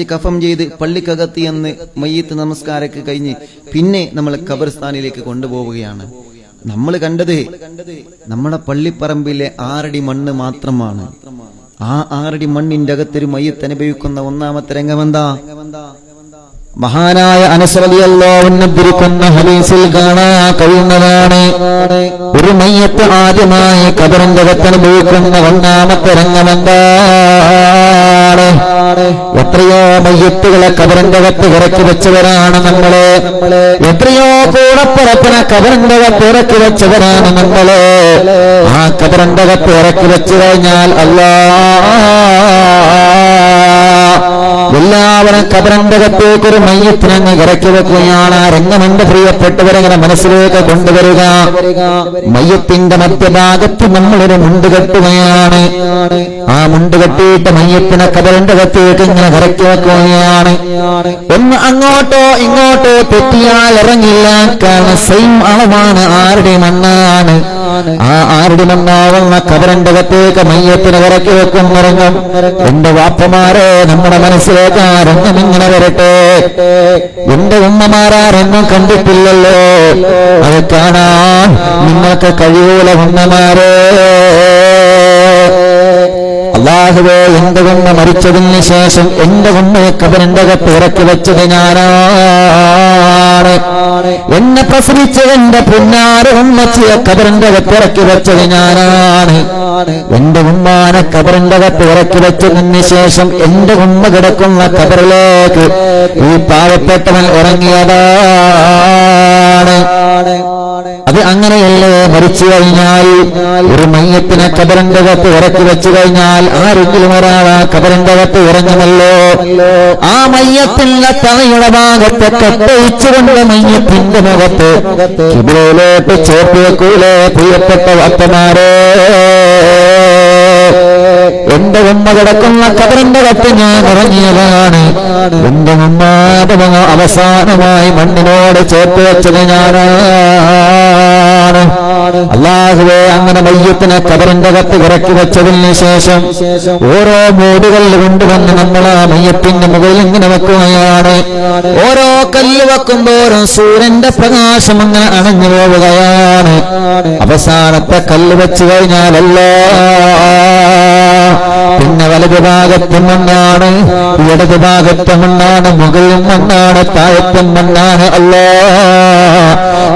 കഫം ചെയ്ത് പള്ളിക്കകത്ത് എന്ന് മയ്യത്ത് നമസ്കാരമൊക്കെ കഴിഞ്ഞ് പിന്നെ നമ്മൾ ഖബർസ്ഥാനിലേക്ക് കൊണ്ടുപോവുകയാണ്. നമ്മൾ കണ്ടത് നമ്മുടെ പള്ളിപ്പറമ്പിലെ ആറടി മണ്ണ് മാത്രമാണ്. ആ ആറടി മണ്ണിന്റെ അകത്തൊരു മയ്യത്ത് അനുഭവിക്കുന്ന ഒന്നാമത്തെ രംഗമെന്താ? മഹാനായ അനസലിയല്ലോന്നിരിക്കുന്ന ഹദീസിൽ കഴിയുന്നതാണ്. ഒരു മയ്യത്ത് ആദ്യമായി കബറിന്റെ അകത്ത് അനുഭവിക്കുന്ന ഒന്നാമത്തെ രംഗമെന്താണ് എത്രയോ മയ്യത്തുകളെ കബറിന്റെ കത്ത് ഇറക്കി വെച്ചവരാണ് നമ്മൾ. എത്രയോ കൂടപ്പുറപ്പിനെ കബറിന്റെ കത്ത് ഇറക്കി വെച്ചവരാണ് നമ്മൾ. ആ കബറിന്റെ കത്ത് ഇറക്കി വെച്ചു കഴിഞ്ഞാൽ അല്ലാ എല്ലാവരും കബറിന്റെ അകത്തേക്ക് ഒരു മയ്യത്തിനങ്ങ് ഇറക്കി വെക്കുകയാണ്. രംഗം പ്രിയപ്പെട്ടവരങ്ങനെ മനസ്സിലേക്ക് കൊണ്ടുവരിക. മയ്യത്തിന്റെ മധ്യഭാഗത്ത് നമ്മളൊരു മുണ്ട് കെട്ടുകയാണ്. ആ മുണ്ട് കെട്ടിയിട്ട് മയ്യത്തിനെ കബറിന്റെ അകത്തേക്ക് ഇങ്ങനെ ഇറക്കി വെക്കുകയാണ്. ഒന്ന് അങ്ങോട്ടോ ഇങ്ങോട്ടോ തെറ്റിയാൽ ഇറങ്ങില്ല. കാരണം സെയിം അളവാണ് ആരുടെ മണ്ണാണ്. ആ ആരുടെ മണ്ണാവുന്ന കബറിന്റെ അകത്തേക്ക് മയ്യത്തിന് ഇറക്കി വെക്കും ഇറങ്ങും എന്റെ വാപ്പമാരെ നമ്മുടെ മനസ്സിലേക്ക് ആരെന്നും ഇങ്ങനെ വരട്ടെ. എന്റെ ഉമ്മമാരാരെന്നും കണ്ടിട്ടില്ലല്ലോ. അത് കാണാൻ നിങ്ങൾക്ക് കഴിയൂല ഉമ്മമാരെ. അള്ളാഹുവേ എന്റെ ഉമ്മ മരിച്ചതിന് ശേഷം എന്റെ ഉമ്മയെ കത്ത് ഇറക്കി വെച്ചത് ഞാനാണ്. എന്നെ പ്രസവിച്ചതെന്റെ പുന്നാര ഉമ്മച്ചിയെ കബറിന്റെ അകത്ത് ഇറക്കി വെച്ചത് ഞാനാണ്. എന്റെ ഉമ്മാനെ കത്ത് ഇറക്കി വെച്ചതിന് ശേഷം എന്റെ ഉമ്മ കിടക്കുന്ന കബറിലേക്ക് ഈ പാവപ്പെട്ടവൻ ഇറങ്ങിയതാണ്. അത് അങ്ങനെയല്ലേ മരിച്ചു കഴിഞ്ഞാൽ? ഒരു മയ്യത്തിനെ കബരന്റെ കത്ത് ഇറക്കി വെച്ചു കഴിഞ്ഞാൽ ആരെങ്കിലും ഒരാൾ ആ കബരന്റെ കത്ത് ഇറങ്ങുമല്ലോ? ആ മയ്യത്തിന്റെ തലയുടെ ഭാഗത്തെ കത്തയിച്ചുകൊണ്ട് മയ്യത്തിന്റെ മുഖത്ത് കിബിലയിലോട്ട് ചേർത്ത് വെക്കൂലേ പ്രിയപ്പെട്ട വത്തമാരെ എന്റെ ഉമ്മ കിടക്കുന്ന കബറിന്റെ കത്ത് ഞാൻ ഇറങ്ങിയതാണ്. എന്റെ ഉമ്മാന്റെ മുഖം അവസാനമായി മണ്ണിനോട് ചേർത്ത് വെച്ചത് ഞാനാണ് അള്ളാഹുവെ അങ്ങനെ മയ്യത്തിനെ കബറിന്റെ കത്ത് ഇറക്കി വെച്ചതിന് ശേഷം ഓരോ മൂടുകളിൽ കൊണ്ടുവന്ന് നമ്മൾ ആ മയ്യത്തിന്റെ മുകളിൽ ഇങ്ങനെ വെക്കുകയാണ്. ഓരോ കല്ല് വെക്കുമ്പോഴും സൂര്യന്റെ പ്രകാശം അങ്ങനെ അണഞ്ഞു പോവുകയാണ്. അവസാനത്തെ കല്ല് വെച്ച് കഴിഞ്ഞാലല്ലോ. പിന്നെ വലതു ഭാഗത്ത് മണ്ണാണ് ഇടതു ഭാഗത്ത് മണ്ണാണ് മുകളിൽ മണ്ണാണ് താഴത്തെ മണ്ണാണ് അല്ലോ.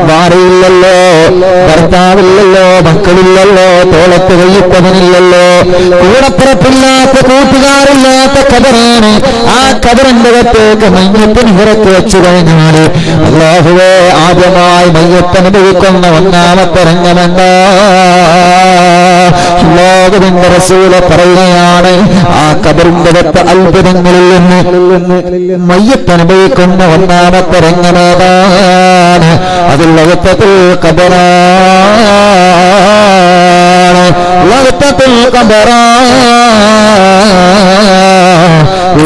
മാറിയില്ലല്ലോ ഭർത്താവില്ലല്ലോ മക്കളില്ലല്ലോ തോളത്ത് കയ്യപ്പവനില്ലല്ലോ കൂടപ്പുറപ്പില്ലാത്ത കൂട്ടുകാരില്ലാത്ത കബറാണ് ആ കബറിന്റെ അകത്തേക്ക് മയ്യത്തിന് ഇറക്കി വെച്ചു കഴിഞ്ഞാൽ അള്ളാഹുവേ ആദ്യമായി മയ്യത്തനുഭവിക്കുന്ന ഒന്നാമത്തെ രംഗമെന്താ? ലോകത്തിന്റെ റസൂല പറയുകയാണ് ആ കബറിന്റെ വെത്ത അത്ഭുതങ്ങളിൽ നിന്ന് മയ്യത്തനുഭവിക്കുന്ന ഒന്നാമത്തെ രംഗമേതാണ്. അതിൽ ലോകത്തിൽ കബറാണ്. ലോകത്തിൽ കബറാണ്.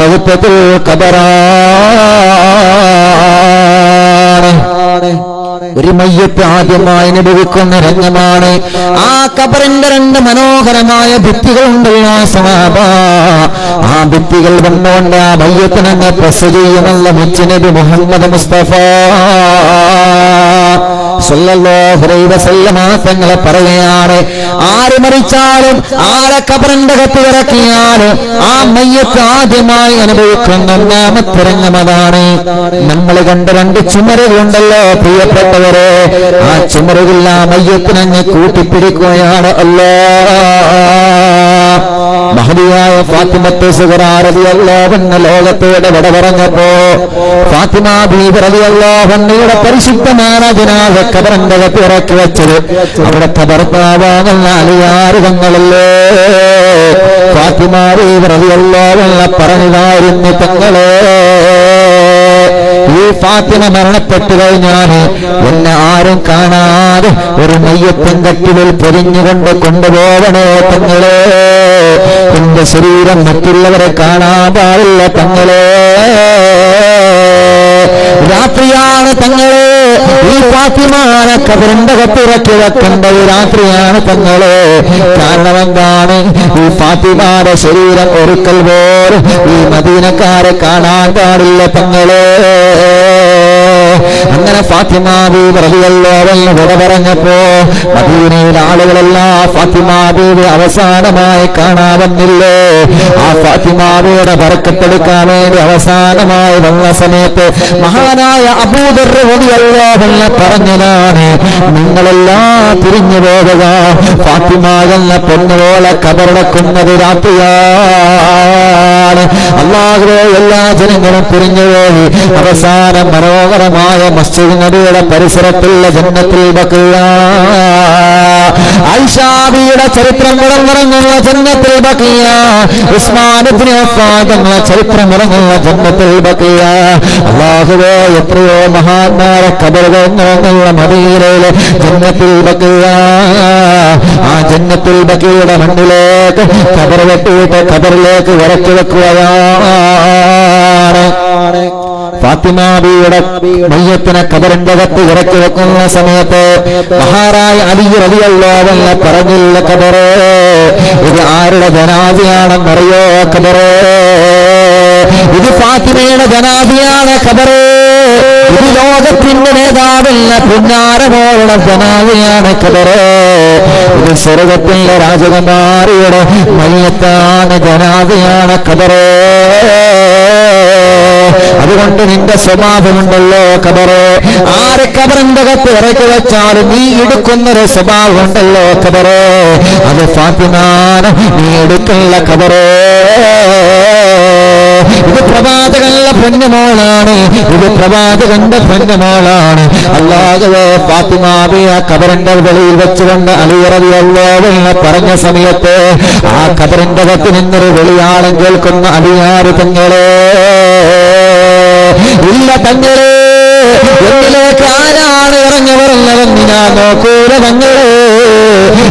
ലോകത്തിൽ കബറാണ്. ഒരു മയ്യത്ത് ആദ്യമായി അനുഭവിക്കുന്ന രംഗമാണ്. ആ കബറിന്റെ രണ്ട് മനോഹരമായ ഭിത്തികളുണ്ടല്ലോ സമാപ ആ ഭിത്തികൾ വന്നുകൊണ്ട് ആ മയ്യത്തിനങ്ങ് പ്രസ് ചെയ്യുമല്ല മുച്ചനബി മുഹമ്മദ് മുസ്തഫ. തങ്ങളെ പറയുകയാണ്. ആര് മരിച്ചാലും ആരെ കബറിന്റെ കത്ത് ഇറക്കിയാലും ആ മയ്യത്ത് ആദ്യമായി അനുഭവിക്കുന്ന ഒന്നാമത്തെ നമ്മൾ കണ്ട രണ്ട് ചുമരുകളുണ്ടല്ലോ പ്രിയപ്പെട്ടവരെ. ആ ചുമരുകളിൽ ആ മയ്യത്തിനങ്ങ് കൂട്ടിപ്പിടിക്കുകയാണ്. അല്ലോ മഹതിയായ ഫാത്തിമത്തെ സുഖറാരതിയല്ലോവെന്ന ലോകത്തോടെ വിട പറഞ്ഞപ്പോ ഫാത്തിമ ബീവറതിയല്ലോവന്നയുടെ പരിശുദ്ധമാണ് ജനാഥ കബറിന്റെ അകത്ത് ഇറക്കി വെച്ചത് അവിടുത്തെ ഭർത്താവാകുന്ന അലിയാറുതങ്ങളല്ലേ ഫാത്തിമ ബീവറതിയല്ലോവെന്ന പറഞ്ഞതായിരുന്നു തങ്ങളെ ഈ ഫാത്തിമ മരണപ്പെട്ടു കഴിഞ്ഞാൽ എന്നെ ആരും കാണാതെ ഒരു മയ്യത്തിൻ കട്ടിലിൽ പൊരിഞ്ഞുകൊണ്ട് കൊണ്ടുപോകണേ തങ്ങളെ എന്റെ ശരീരം മറ്റുള്ളവരെ കാണാൻ പാടില്ല തങ്ങളെ രാത്രിയാണ് തങ്ങളെ ഈ ഫാത്തിമാനെ കബറിന്റെ കത്തിറക്കി വെക്കേണ്ട ഒരു രാത്രിയാണ് തങ്ങളെ കാരണം എന്താണ്? ഈ ഫാത്തിമാരെ ശരീരം ഒരുക്കൽ പോലും ഈ മദീനക്കാരെ കാണാൻ പാടില്ല തങ്ങളെ അങ്ങനെ ഫാത്തിമാബി റളിയല്ലോ അവന് വിട പറഞ്ഞപ്പോ മദീനയിലെ ആളുകളെല്ലാം ഫാത്തിമാബിയുടെ അവസാനമായി കാണാൻ വന്നില്ലേ ആ ഫാത്തിമാബിയുടെ പറക്കത്തെടുക്കാൻ വേണ്ടി അവസാനമായി വന്ന സമയത്ത് മഹാനായ അബൂദർ റളിയല്ലോ അവന് പറഞ്ഞതാണ് നിങ്ങളെല്ലാം തിരിഞ്ഞു പോകുക ഫാത്തിമ എന്ന പൊന്നുപോലെ കബറടക്കുന്നത് രാത്രിയാണ്. അല്ലാതെ എല്ലാ ജനങ്ങളും പിരിഞ്ഞുപോയി അവസാനം മനോഹരമായ മസ്ജിദ് നബിയുടെ പരിസരത്തുള്ള ജന്മത്തിൽ ബക്കിയ ഐഷാബിയുടെ ചരിത്രം മുടങ്ങുന്നുള്ള ജന്മത്തിൽ ബക്കിയ ഉസ്മാനത്തിന് തന്ന ചരിത്രം മുടങ്ങുന്ന ജന്മത്തിൽ ബക്കിയ അള്ളാഹുവെ എത്രയോ മഹാന്മാരെ കബറുകൾ നിറങ്ങുന്ന മദീനയിലെ ജന്നത്തിൽ ബക്കിയ ആ ജന്മത്തിൽ ബക്കിയുടെ മണ്ണിലേക്ക് കബർ വെട്ടിയിട്ട് കബറിലേക്ക് വരച്ചു വെക്കുകയാണ്. ഫാത്തിമാബിയുടെ മയ്യത്തിനെ കബറിന്റെ അകത്ത് ഇറക്കി വെക്കുന്ന സമയത്ത് മഹാരായ അലി റലിയല്ലോവല്ല പറഞ്ഞില്ല കബറേ ഇത് ആരുടെ ജനാദിയാണെന്നറിയോ കബറേ? ഇത് ഫാത്തിമയുടെ ജനാദിയാണ് കബറേ. ഇത് ലോകത്തിന്റെ നേതാവല്ല പുന്നാരമോളുടെ ജനാദിയാണ് കബറേ. ഇത് സ്വർഗത്തിന്റെ രാജകുമാരിയുടെ മയ്യത്താണ് ജനാദിയാണ് കബറ്. അതുകൊണ്ട് നിന്റെ സ്വഭാവമുണ്ടല്ലോ കബറ് ആരെ കബറിന്റെ കത്ത് ഇറക്കി വെച്ചാലും നീ എടുക്കുന്നൊരു സ്വഭാവമുണ്ടല്ലോ കബറ് അത് ഫാത്തിമാന നീ എടുക്കുന്ന കബറ് ഇത് പ്രവാചകന്റെ പൊന്നുമോളാണ്. ഇത് പ്രവാചകന്റെ പൊന്നുമോളാണ്. അല്ലാതെ പാത്തിമാവി ആ കബറിന്റെ വെളിയിൽ വെച്ചുകൊണ്ട് അലിയറവി അല്ലോവെന്ന് പറഞ്ഞ സമയത്ത് ആ കബറിന്റെ കത്ത് നിന്നൊരു കേൾക്കുന്ന അലിയാറ് തങ്ങളെ ഇല്ല തങ്ങളെ എന്നിലേക്ക് ആരാണ് ഇറങ്ങി വരുന്നതെന്ന് ഞാൻ നോക്കൂല തങ്ങളെ.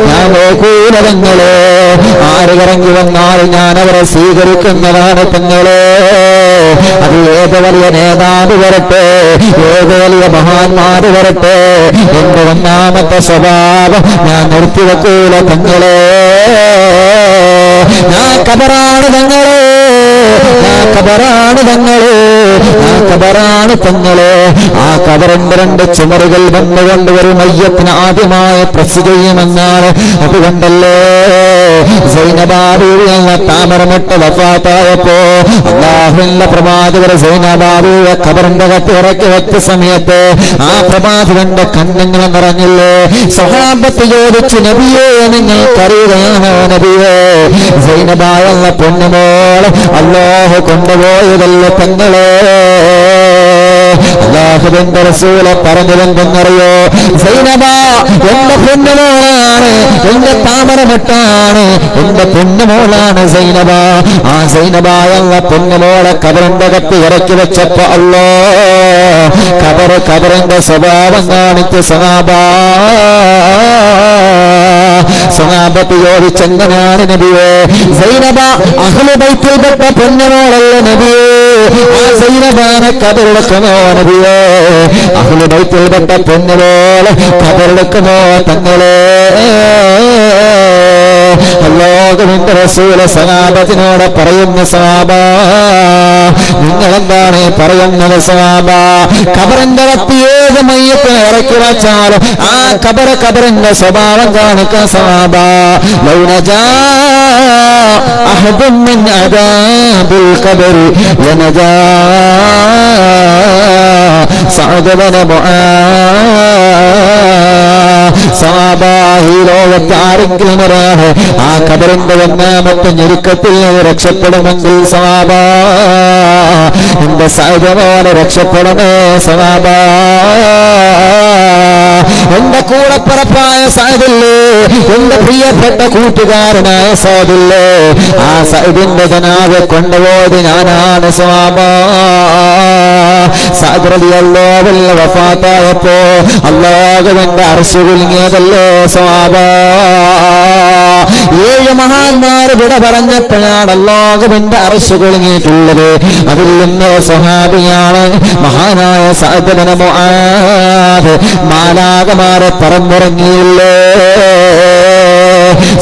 ഞാൻ നോക്കൂല തങ്ങളെ. ആര് ഇറങ്ങി വന്നാൽ ഞാൻ അവരെ സ്വീകരിക്കുന്നതാണ് തങ്ങളെ. അത് ഏത് വലിയ നേതാവ് വരട്ടെ ഏത് വലിയ മഹാന്മാര് വരട്ടെ എന്റെ ഒന്നാമത്തെ സ്വഭാവം ഞാൻ നിർത്തിവെക്കൂല തങ്ങളെ. ഞാൻ കബറാണ് തങ്ങളെ ഞാൻ കബറാണ് തങ്ങളെ. ആ കബറാണ് തങ്ങളെ ആ കബറിന്റെ രണ്ട് ചുമറുകൾ വന്നുകൊണ്ട് ഒരു മയ്യത്തിന് ആദ്യമായ പ്രസ് ചെയ്യുമെന്നാണ്. അതുകൊണ്ടല്ലേ സൈനബാബി എന്ന താമരമുട്ട വഫാത്തായപ്പോ അള്ളാഹുവിന്റെ പ്രവാചകർ സൈനബാബിയെ കബറിന്റെ കത്ത് ഇറക്കി വെച്ച സമയത്ത് ആ പ്രഭാതകന്റെ കണ്ണുങ്ങൾ നിറഞ്ഞില്ലേ? സഹാബത്ത് ചോദിച്ചു നബിയെ നിങ്ങൾക്കറിയുകയാണോ നബിയേ? സൈനബായ എന്ന പൊന്നുമോൾ അള്ളാഹു കൊണ്ടുപോയതല്ലേ തങ്ങളെ റസൂൽ പറഞ്ഞതെന്തെന്നറിയോ? സൈനബ എന്റെ പൊന്നുമോളാണ് എന്റെ താമരമുട്ടാണ് എന്റെ പൊന്നുമോളാണ് സൈനബ. ആ സൈനബ എന്ന പൊന്നുമോളെ കബറിന്റെ കത്ത് ഇറക്കി വെച്ചപ്പോ അല്ലോ കബറ് കബറിന്റെ സ്വഭാവം കാണിച്ച് സനാബ സഹാബത്ത് ചോദിച്ചെങ്ങനെയാണ് നബിയെ? സൈനബ അഹ്ലുബൈത്തിൽപ്പെട്ട പൊന്നുമോളല്ലേ നബിയെ? ആ സൈനബാനെ അഹ്‌ലു തങ്ങളെ ലോകമിന്റെ റസൂല സനാപത്തിനോട് പറയുന്ന സാബ നിങ്ങളെന്താണ് പറയുന്നത് സാബ കബറിന്റെ വത്തി ഏത് മയ്യത്തിന് ഇറക്കി വെച്ചാലും ആ കബറ കബറിന്റെ സ്വഭാവം കാണിക്കാൻ സാബ ലൗനജാ أحد من عذاب القبر لنجا سعد بن ഈ ലോകത്ത് ആരെങ്കിലും ഒരാള് ആ കബറിന്റെ ഒന്നാമത്തെ ഞെരുക്കത്തിൽ നിന്ന് രക്ഷപ്പെടുമെങ്കിൽ സവാബ എന്റെ സഹജമോനെ രക്ഷപ്പെടണേ സവാബ എന്റെ കൂടപ്പിറപ്പായ സാദില്ലേ എന്റെ പ്രിയപ്പെട്ട കൂട്ടുകാരനായ സാദില്ലേ ആ സൈദിന്റെ ജനാവെ കൊണ്ടുപോയത് ഞാനാണ് സ്വാമ സാഗ്രതിയല്ലോ വഫാത്തായപ്പോ അള്ളാഹുവിന്റെ അർശ കുലുങ്ങിയതല്ലോ സ്വാമ ഏഴ് മഹാന്മാർ വിട പറഞ്ഞപ്പോഴാണ് അള്ളാഹുവിന്റെ അറശ് കൊളുങ്ങിയിട്ടുള്ളത് അതിൽ നിന്ന് സ്വഹാബിയാണ് മഹാനായ സാധന മാലാകമാരെ പറന്നിറങ്ങിയില്ലേ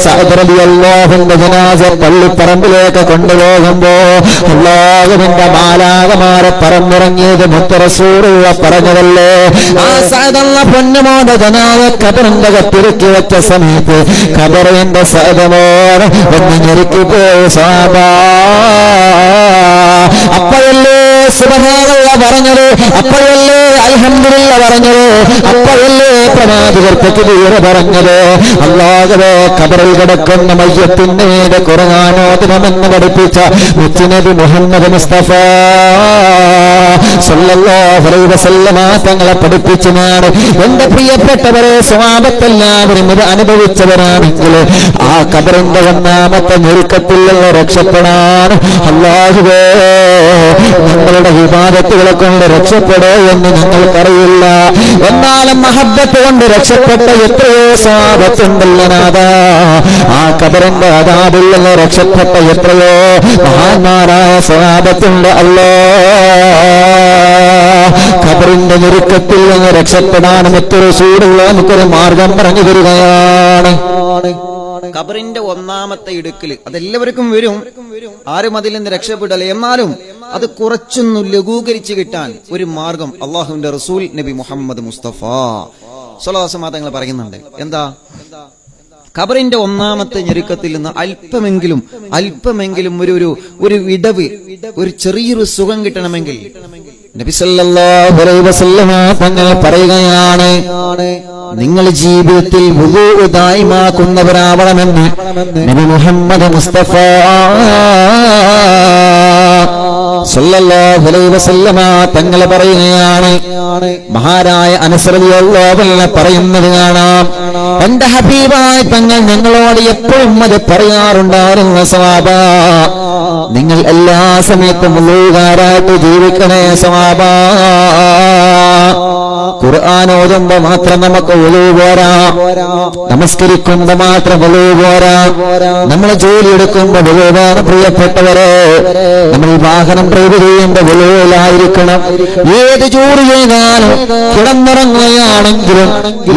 സഹദരലി അള്ളാഹുന്റെ ജനാസ പള്ളിപ്പറമ്പിലേക്ക് കൊണ്ടുപോകുമ്പോ അള്ളാഹുവിന്റെ മാലാകമാരെ പറന്നിറങ്ങിയത് മുത്തറസൂറുള്ള പറഞ്ഞതല്ലേ? ആ സഹദല്ല പൊന്നുമോന്റെ ജനാസ കബറിന്റെ കത്തിരുക്കി വെച്ച സമയത്ത് കബറിന്റെ സഹദമോർ ഒന്ന് ഞെരുക്കി പോയി സാബാ. അപ്പോഴല്ലേ സുബഹാനല്ല പറഞ്ഞത്? അപ്പോഴല്ലേ അൽഹംദുലില്ല പറഞ്ഞത്? അപ്പോഴല്ലേ കിടക്കുന്ന പഠിപ്പിച്ച മുഹമ്മദ് മുസ്തഫ തങ്ങളെ പഠിപ്പിച്ചതാണ്. എന്റെ പ്രിയപ്പെട്ടവരെ സ്വാപത്തെല്ലാവരും ഇത് അനുഭവിച്ചവരാണെങ്കിൽ ആ കബറിന്റെ ഒന്നാമത്തെ ഞെരുക്കത്തിൽ നിന്ന് രക്ഷപ്പെടാൻ ഞങ്ങളുടെ വിവാദത്തുകളെ കൊണ്ട് രക്ഷപ്പെടോ എന്ന് ഞങ്ങൾക്കറിയില്ല. എന്നാലും മഹബത്ത് കൊണ്ട് രക്ഷപ്പെട്ട എത്രയോ സാപത്തുണ്ടല്ലനാഥ ആ കബറിന്റെ നിന്ന് രക്ഷപ്പെട്ട എത്രയോ മഹാന്മാരായ സ്വാപത്തുണ്ട് അല്ലോ. ഖബറിന്റെ ഞെരുക്കത്തിൽ നിന്ന് രക്ഷപ്പെടാൻ മറ്റൊരു സൂടുള്ള നമുക്കൊരു മാർഗം പറഞ്ഞു തരികയാണ്. ഖബറിന്റെ ഒന്നാമത്തെ ഇടുക്കിൽ അതെല്ലാവർക്കും വരും. ആരും അതിൽ നിന്ന് രക്ഷപ്പെടല എന്നാലും അത് കുറച്ചൊന്നു ലഘൂകരിച്ചു കിട്ടാൻ ഒരു മാർഗം അള്ളാഹുവിന്റെ റസൂൽ നബി മുഹമ്മദ് മുസ്തഫ. സ്വലാസമാ തങ്ങൾ പറയുന്നുണ്ട്. എന്താ? ഖബറിന്റെ ഒന്നാമത്തെ ഞെരുക്കത്തിൽ നിന്ന് അല്പമെങ്കിലും അല്പമെങ്കിലും ഒരു ഒരു ഒരു വിടവ് ഒരു ചെറിയൊരു സുഖം കിട്ടണമെങ്കിൽ നബി സല്ലല്ലാഹു അലൈഹി വസല്ലമ തങ്ങൾ പറയുകയാണ് നിങ്ങൾ ജീവിതത്തിൽ ദായിമാക്കുന്നവരാവണമെന്ന് നബി മുഹമ്മദ് മുസ്തഫ തങ്ങൾ പറയുകയാണ്. മഹാരായ അനുസൃതിയുള്ളവല്ല പറയുന്നത് കാണാം. എന്റെ ഹബീബായ തങ്ങൾ ഞങ്ങളോട് എപ്പോഴും അത് പറയാറുണ്ടായിരുന്ന സവാബ. നിങ്ങൾ എല്ലാ സമയത്തും മുള്ളുകാരായിട്ട് ജീവിക്കണേ സവാബ. ഖുർആൻ മാത്രം നമുക്ക് ഒളിവ് പോരാ. നമസ്കരിക്കുമ്പോ മാത്രം ഒളിവ് പോരാ. നമ്മൾ ജോലി എടുക്കുമ്പോ ഒളിവാണ് പ്രിയപ്പെട്ടവരെ. നമ്മൾ വാഹനം ഡ്രൈവ് ചെയ്യുമ്പോ ഒളിവിലായിരിക്കണം ഏത് ജോലി ചെയ്താലും കിടന്നിറങ്ങുകയാണെങ്കിലും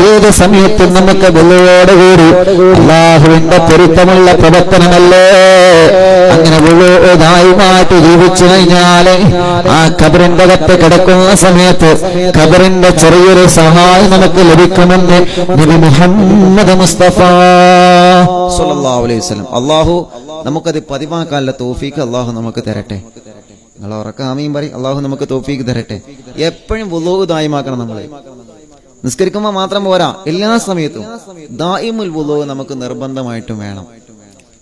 ഏത് സമയത്തും നമുക്ക് വിളവോട് കൂടി അല്ലാഹുവിന്റെ പൊരുത്തമുള്ള പ്രവർത്തനമല്ലേ? അങ്ങനെ വെള്ളുതായി മാറ്റി ജീവിച്ചു കഴിഞ്ഞാൽ ആ കബറിന്റെ അകത്ത് കിടക്കുന്ന സമയത്ത് കബറിന്റെ ചെറിയൊരു സഹായം നമുക്ക് ലഭിക്കുമെന്ന് നബി മുഹമ്മദ് മുസ്തഫ. സല്ലല്ലാഹു അലൈഹി വസല്ലം. അള്ളാഹു നമുക്കത് പതിവാക്കാനുള്ള തോഫീക്ക് അല്ലാഹു നമുക്ക് തരട്ടെ. നിങ്ങൾ ഉറക്ക ആമയും പറയും. അള്ളാഹു നമുക്ക് തോഫീക്ക് തരട്ടെ. എപ്പോഴും വുളൂഹ് ദായമാക്കണം നമ്മൾ നിസ്കരിക്കുമ്പോൾ മാത്രം പോരാ. എല്ലാ സമയത്തും ദായിമുൽ വുളൂഹ് നമുക്ക് നിർബന്ധമായിട്ടും വേണം.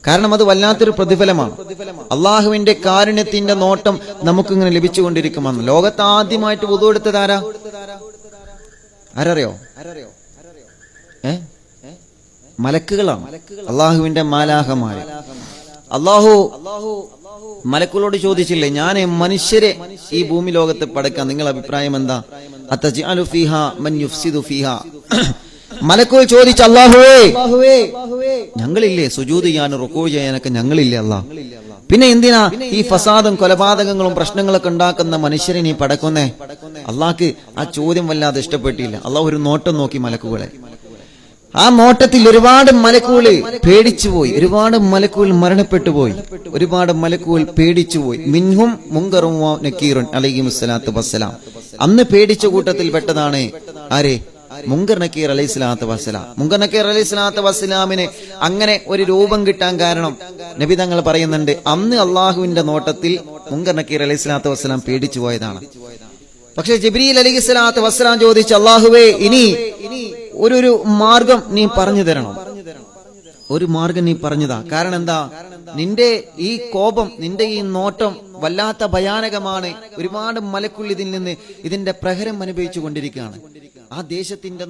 കാരണം അത് വല്ലാത്തൊരു പ്രതിഫലമാണ്. അള്ളാഹുവിന്റെ കാരുണ്യത്തിന്റെ നോട്ടം നമുക്കിങ്ങനെ ലഭിച്ചുകൊണ്ടിരിക്കുമെന്ന്. ലോകത്ത് ആദ്യമായിട്ട് വുളൂ എടുത്തത് ആരാ? ആരറിയോ? ഏ? മലക്കുകളാണ്. അള്ളാഹുവിന്റെ മാലാഹമാര് അള്ളാഹു മലക്കുകളോട് ചോദിച്ചില്ലേ ഞാൻ മനുഷ്യരെ ഈ ഭൂമി ലോകത്ത് പടക്കാൻ നിങ്ങളുടെ അഭിപ്രായം എന്താ? മലക്കുകൾ ചോദിച്ച അള്ളാഹുവേ ഞങ്ങളില്ലേ? സുജൂത് ചെയ്യാനും റുക്കോ ചെയ്യാനൊക്കെ ഞങ്ങളില്ലേ അല്ലാ പിന്നെ എന്തിനാ ഈ ഫസാദും കൊലപാതകങ്ങളും പ്രശ്നങ്ങളൊക്കെ ഉണ്ടാക്കുന്ന മനുഷ്യരെ നീ പടക്കുന്നേ? അള്ളാഹ്ക്ക് ആ ചോദ്യം വല്ലാതെ ഇഷ്ടപ്പെട്ടില്ല. അള്ളാഹ് ഒരു നോട്ടം നോക്കി മലക്കുകളെ. ആ നോട്ടത്തിൽ ഒരുപാട് മലക്കുകൾ പേടിച്ചു പോയി ഒരുപാട് മലക്കുകൾ മരണപ്പെട്ടു പോയി ഒരുപാട് മലക്കുകൾ പേടിച്ചു പോയി മിൻഹും മുങ്കറും നക്കീറുൻ അലൈഹി വസ്സലാം. അന്ന് പേടിച്ച കൂട്ടത്തിൽ പെട്ടതാണ് ആരെ? മുങ്കർ നക്കീർ അലൈഹി സ്വലാത്തു വസ്സലാം. മുങ്കർ നക്കീർ അലൈഹി സ്വലാത്തു വസ്സലാമിന് അങ്ങനെ ഒരു രൂപം കിട്ടാൻ കാരണം നബി തങ്ങൾ പറയുന്നുണ്ട് അന്ന് അള്ളാഹുവിന്റെ നോട്ടത്തിൽ മുങ്കർ നക്കീർ അലൈഹി സ്വലാത്തു വസ്സലാം പേടിച്ചു പോയതാണ് പക്ഷെ ജിബ്രീൽ അലി സ്വലാത്ത് വസ്സലാം ചോദിച്ച അള്ളാഹുവേ ഇനി ഒരു ഒരു മാർഗം നീ പറഞ്ഞു തരണം. ഒരു മാർഗം നീ പറഞ്ഞതാ. കാരണം എന്താ? നിന്റെ ഈ കോപം നിന്റെ ഈ നോട്ടം വല്ലാത്ത ഭയാനകമാണ്. ഒരുപാട് മലക്കുള്ളിതിൽ നിന്ന് ഇതിന്റെ പ്രഹരം അനുഭവിച്ചു കൊണ്ടിരിക്കുകയാണ്. ആ ദേശത്തിന്റെ